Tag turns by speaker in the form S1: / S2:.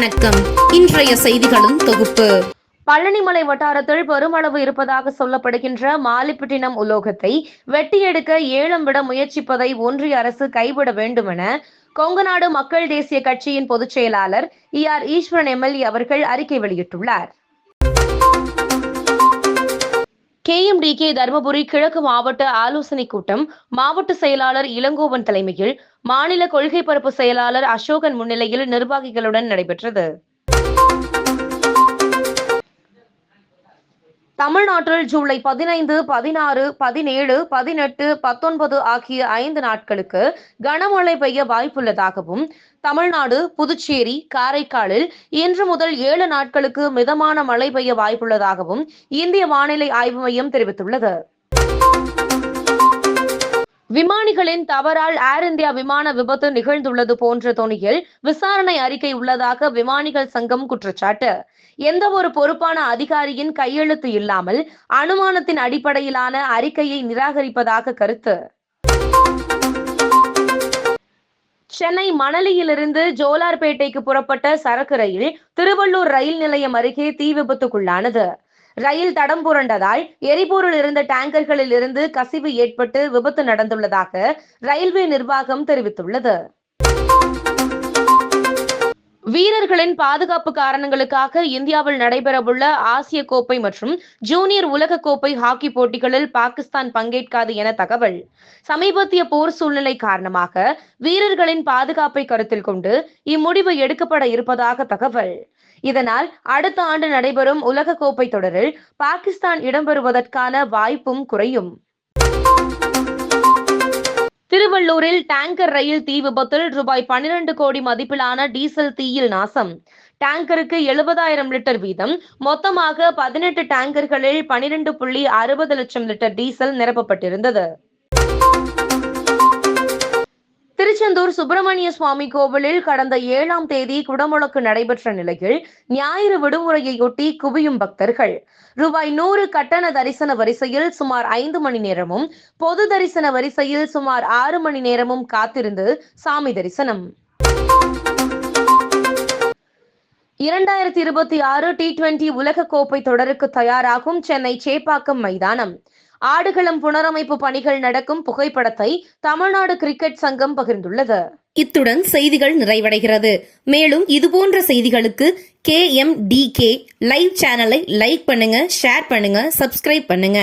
S1: வணக்கம். இன்றைய செய்திகளும் தொகுப்பு.
S2: பழனிமலை வட்டாரத்தில் பெருமளவு இருப்பதாக சொல்லப்படுகின்ற மாலிப்பட்டினம் உலோகத்தை வெட்டி எடுக்க ஏலம் விட முயற்சிப்பதை ஒன்றிய அரசு கைவிட வேண்டும் என கொங்கநாடு மக்கள் தேசிய கட்சியின் பொதுச் செயலாளர் இ ஆர் ஈஸ்வரன் எம்எல்ஏ அவர்கள் அறிக்கை வெளியிட்டுள்ளார். கேஎம்டிகே தருமபுரி கிழக்கு மாவட்ட ஆலோசனைக் கூட்டம் மாவட்ட செயலாளர் இளங்கோவன் தலைமையில் மாநில கொள்கை பரப்பு செயலாளர் அசோகன் முன்னிலையில் நிர்வாகிகளுடன் நடைபெற்றது. தமிழ்நாட்டில் ஜூலை பதினைந்து பதினாறு பதினேழு பதினெட்டு பத்தொன்பது ஆகிய ஐந்து நாட்களுக்கு கனமழை பெய்ய வாய்ப்புள்ளதாகவும் தமிழ்நாடு புதுச்சேரி காரைக்காலில் இன்று முதல் ஏழு நாட்களுக்கு மிதமான மழை பெய்ய வாய்ப்புள்ளதாகவும் இந்திய வானிலை ஆய்வு மையம் தெரிவித்துள்ளது. விமானிகளின் தவறால் ஏர் இந்தியா விமான விபத்து நிகழ்ந்துள்ளது போன்ற தொனியில் விசாரணை அறிக்கை உள்ளதாக விமானிகள் சங்கம் குற்றச்சாட்டு. எந்த ஒரு பொறுப்பான அதிகாரியின் கையெழுத்து இல்லாமல் அனுமானத்தின் அடிப்படையிலான அறிக்கையை நிராகரிப்பதாக கருத்து. சென்னை மணலியிலிருந்து ஜோலார்பேட்டைக்கு புறப்பட்ட சரக்கு ரயில் திருவள்ளூர் ரயில் நிலையம் அருகே தீ விபத்துக்குள்ளானது. ரயில் தடம் புரண்டதால் எரிபொருள் இருந்த டேங்கர்களில் இருந்து கசிவு ஏற்பட்டு விபத்து நடந்துள்ளதாக ரயில்வே நிர்வாகம் தெரிவித்துள்ளது. வீரர்களின் பாதுகாப்பு காரணங்களுக்காக இந்தியாவில் நடைபெறவுள்ள ஆசிய கோப்பை மற்றும் ஜூனியர் உலக கோப்பை ஹாக்கி போட்டிகளில் பாகிஸ்தான் பங்கேற்காது என தகவல். சமீபத்திய போர் சூழ்நிலை காரணமாக வீரர்களின் பாதுகாப்பை கருத்தில் கொண்டு இம்முடிவு எடுக்கப்பட இருப்பதாக தகவல். இதனால் அடுத்த ஆண்டு நடைபெறும் உலக கோப்பை தொடரில் பாகிஸ்தான் இடம்பெறுவதற்கான வாய்ப்பும் குறையும். திருவள்ளூரில் டேங்கர் ரயில் தீ விபத்தில் ரூபாய் பன்னிரண்டு கோடி மதிப்பிலான டீசல் தீயில் நாசம். டேங்கருக்கு எழுபதாயிரம் லிட்டர் வீதம். மொத்தமாக பதினெட்டு டேங்கர்களில் பனிரெண்டு புள்ளி அறுபது லட்சம் லிட்டர் டீசல் நிரப்பப்பட்டிருந்தது. திருச்செந்தூர் சுப்பிரமணிய சுவாமி கோவிலில் கடந்த ஏழாம் தேதி குடமுழக்கு நடைபெற்ற நிலையில் ஞாயிறு விடுமுறையொட்டி குவியும் பக்தர்கள். ரூபாய் நூறு கட்டண தரிசன வரிசையில் சுமார் ஐந்து மணி நேரமும் பொது தரிசன வரிசையில் சுமார் ஆறு மணி நேரமும் காத்திருந்து சாமி தரிசனம். இரண்டாயிரத்தி இருபத்தி ஆறு டி டுவெண்டி உலக கோப்பை தொடருக்கு தயாராகும் சென்னை சேப்பாக்கம் மைதானம். ஆடுகளம் புனரமைப்பு பணிகள் நடக்கும் புகைப்படத்தை தமிழ்நாடு கிரிக்கெட் சங்கம் பகிர்ந்துள்ளது.
S1: இத்துடன் செய்திகள் நிறைவடைகிறது. மேலும் இதுபோன்ற செய்திகளுக்கு K M D K live சேனலை லைக் பண்ணுங்க ஷேர் பண்ணுங்க சப்ஸ்கிரைப் பண்ணுங்க.